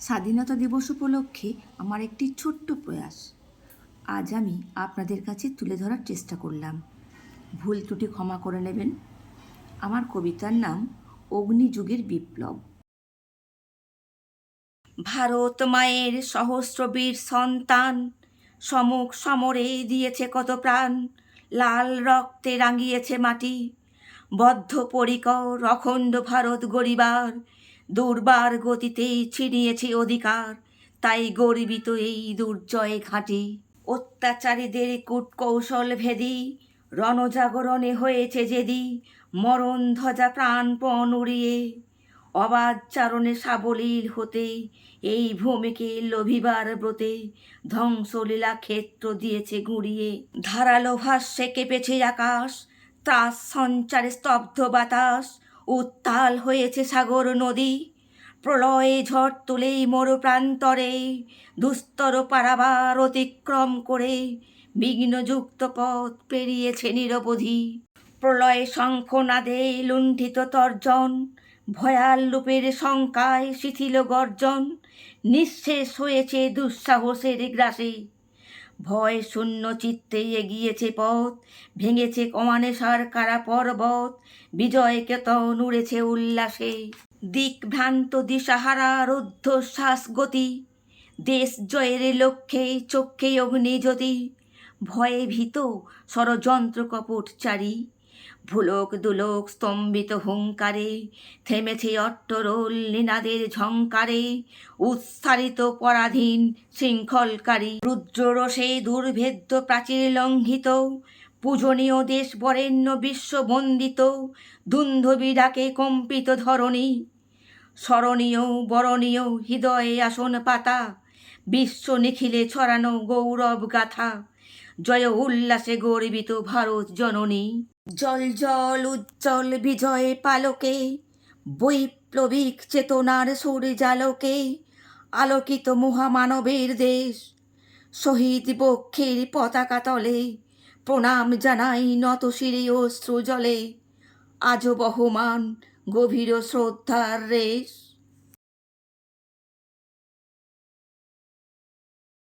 স্বাধীনতা দিবস উপলক্ষে আমার একটি ছোট্ট প্রয়াস। আজ আমি আপনাদের কাছে তুলে ধরার চেষ্টা করলাম। ভুল ত্রুটি ক্ষমা করে নেবেন। আমার কবিতার নাম অগ্নিযুগের বিপ্লব। ভারত মায়ের সহস্রবীর সন্তান, সমুখ সমরে দিয়েছে কত প্রাণ, লাল রক্তে রাঙিয়েছে মাটি বদ্ধ পরিকর অখণ্ড ভারত গরিবার দুর্বার গতিতে ছিনিয়েছে অধিকার। তাই গর্বিত এই দুর্জয় ঘাঁটি। অত্যাচারীদের কূটকৌশল ভেদি, রণজাগরণে হয়েছে যেদি মরণ ধ্বজা প্রাণপণ উড়িয়ে। অবাধ চারণে সাবলীল হতে এই ভূমিকে লোভিবার ব্রতে ধ্বংসলীলা ক্ষেত্র দিয়েছে গুঁড়িয়ে। ধারালো ভাষ্যে কেঁপেছে আকাশ, ত্রাস সঞ্চারে স্তব্ধ বাতাস উত্তাল হয়েছে সাগর নদী। প্রলয়ে ঝড় তুলেই মর প্রান্তরে দুস্তর পারাবার অতিক্রম করে বিঘ্নযুক্ত পথ পেরিয়েছে নিরবধি। প্রলয়ে শঙ্খনাদে লুণ্ঠিত তর্জন, ভয়াল রূপের শঙ্কায় শিথিল গর্জন, নিঃশেষ হয়েছে দুঃসাহসের গ্রাসে। ভয় শূন্য চিত্তে এগিয়েছে পথ, ভেঙেছে কমানেসার কারা পর্বত বিজয় কেত উড়েছে উল্লাসে। দিক ভ্রান্ত দিশাহারা রুদ্ধশ্বাস গতি দেশ জয়ের লক্ষ্যে চক্ষে অগ্নিজ্যোতি, ভয়ে ভীত ষড়যন্ত্র কপট চারি ভুলক দুলোক স্তম্ভিত হুঙ্কারে, থেমেছে অট্টরোল নিনাদের ঝঙ্কারে উৎসারিত পরাধীন শৃঙ্খলকারী রুদ্ররসে দুর্ভেদ্য প্রাচীর লঙ্ঘিত, পূজনীয় দেশ বরেণ্য বিশ্ববন্দিত দুন্ধবি ডাকে কম্পিত ধরণী, স্মরণীয় বরণীয় হৃদয়ে আসন পাতা বিশ্ব নিখিলে ছড়ানো গৌরব গাথা। জয় উল্লাসে গর্বিত ভারত জননী। জল জল উজ্জ্বল বিজয় পালকে, বৈপ্লবিক চেতনার সূর্যালোকে আলোকিত মহামানবের দেশ। শহীদ বক্ষের পতাকা তলে প্রণাম জানাই নত শিরে অশ্রু জলে। আজও বহমান গভীর শ্রদ্ধার রেশ।